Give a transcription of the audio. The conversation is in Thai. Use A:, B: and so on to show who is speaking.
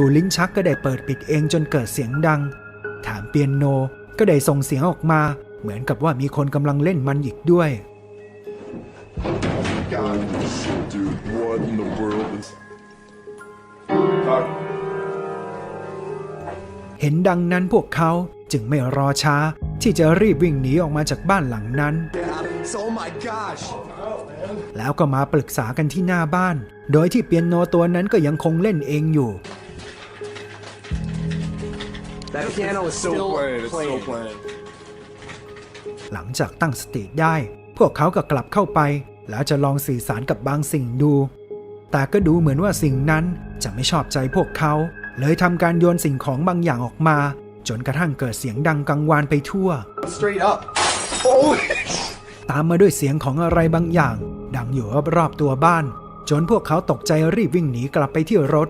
A: ดูลิ้นชักก็ได้เปิดปิดเองจนเกิดเสียงดังแถมเปียโนก็ได้ส่งเสียงออกมา เหมือนกับว่ามีคนกำลังเล่นมันอีกด้วย
B: God, shit, dude. What in the world is?
A: เห็นดังนั้นพวกเขาจึงไม่รอช้า ที่จะรีบวิ่งหนีออกมาจากบ้านหลังนั้น
B: So, oh my gosh.
A: แล้วก็มาปรึกษากันที่หน้าบ้าน โดยที่เปียโนตัวนั้นก็ยังคงเล่นเองอยู่
C: That piano is
B: Still
C: still
B: playing. It's
C: playing.
B: still playing.
A: หลังจากตั้งสติได้ พวกเขาก็กลับเข้าไป แล้วจะลองสื่อสารกับบางสิ่งดู แต่ก็ดูเหมือนว่าสิ่งนั้นจะไม่ชอบใจพวกเขา เลยทำการโยนสิ่งของบางอย่างออกมา จนกระทั่งเกิดเสียงดังกังวานไปทั่ว
C: Straight up.
A: ตามมาด้วยเสียงของอะไรบางอย่าง ดังอยู่รอบๆตัวบ้าน จนพวกเขาตกใจรีบวิ่งหนีกลับไปที่รถ